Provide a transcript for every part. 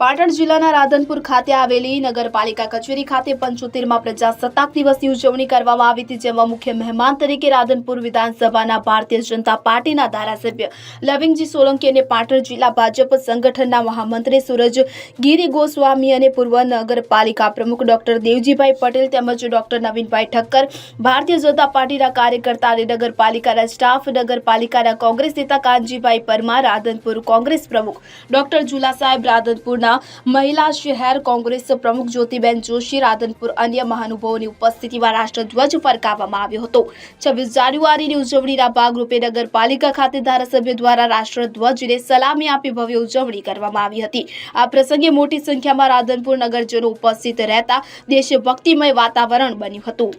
પાટણ જિલ્લાના રાધનપુર ખાતે આવેલી નગરપાલિકા કચેરી ખાતે પંચોતેરમાં પ્રજાસત્તાક દિવસની ઉજવણી કરવામાં આવી હતી, જેમાં મુખ્ય મહેમાન તરીકે રાધનપુર વિધાનસભાના ભારતીય જનતા પાર્ટીના ધારાસભ્ય લવિંગજી સોલંકી અને પાટણ જિલ્લા ભાજપ સંગઠનના મહામંત્રી સુરજ ગીરી ગોસ્વામી અને પૂર્વ નગરપાલિકા પ્રમુખ ડોક્ટર દેવજીભાઈ પટેલ તેમજ ડોક્ટર નવીનભાઈ ઠક્કર, ભારતીય જનતા પાર્ટીના કાર્યકર્તા અને નગરપાલિકાના સ્ટાફ, નગરપાલિકાના કોંગ્રેસ નેતા કાનજીભાઈ પરમાર, રાધનપુર કોંગ્રેસ પ્રમુખ ડોક્ટર ઝુલા સાહેબ, રાધનપુરના મહિલા શહેર કોંગ્રેસ પ્રમુખ જ્યોતિબેન જોશી રાધનપુર અન્ય મહાનુભાવોની ઉપસ્થિતિમાં રાષ્ટ્રધ્વજ ફરકાવવામાં આવ્યો હતો. છવ્વીસ જાન્યુઆરીની ઉજવણીના ભાગરૂપે નગરપાલિકા ખાતે ધારાસભ્ય દ્વારા રાષ્ટ્રધ્વજને સલામી આપી ભવ્ય ઉજવણી કરવામાં આવી હતી. આ પ્રસંગે મોટી સંખ્યામાં રાધનપુર નગરજનો ઉપસ્થિત રહેતા દેશભક્તિમય વાતાવરણ બન્યું હતું.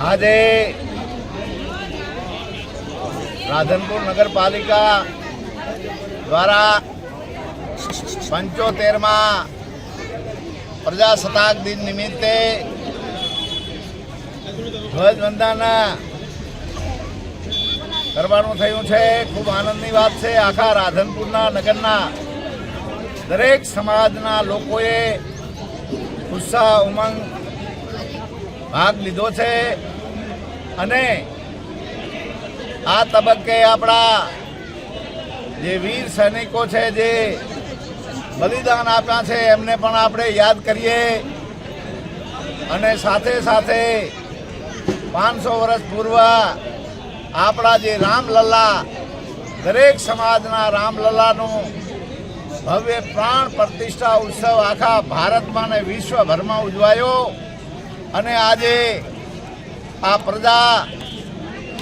આજે રાધનપુર નગરપાલિકા દ્વારા પંચોતેરમાં પ્રજાસત્તાક દિન નિમિત્તે ધ્વજવંદન કરવાનું થયું છે. ખૂબ આનંદની વાત છે. આખા રાધનપુરના, નગરના દરેક સમાજના લોકોએ ઉત્સાહ, ઉમંગ ભાગ લીધો છે. અને આ તબક્કે આપણા જે વીર સૈનિકો છે, જે બલિદાન આપ્યા છે, એમને પણ આપણે યાદ કરીએ. અને સાથે સાથે પાંચસો વર્ષ પૂર્વ આપણા જે રામલલ્લા, દરેક સમાજના રામલલ્લાનું ભવ્ય પ્રાણ પ્રતિષ્ઠા ઉત્સવ આખા ભારતમાં ને વિશ્વભરમાં ઉજવાયો. અને આજે આ પ્રજા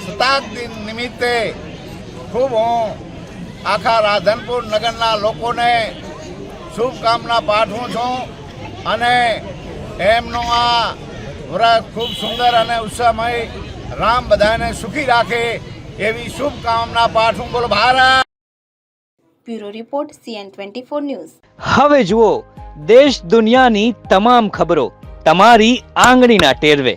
સત્તાક દિન નિમિત્તે ખૂબ હું આખા રાધનપુર નગરના લોકોને શુભકામના પાઠવું છું અને એમનો આ વ્રત ખૂબ સુંદર અને ઉત્સાહમય રામ બધાને સુખી રાખે એવી શુભકામના પાઠવું. બોલો Bharat! Bureau report CN twenty four news. હવે જુઓ દેશ દુનિયાની તમામ ખબરો તમારી આંગળીના ટેરવે.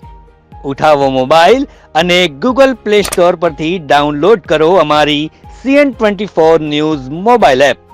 ઉઠાવો મોબાઈલ અને ગૂગલ પ્લે સ્ટોર પરથી ડાઉનલોડ કરો અમારી CN twenty four news mobile app.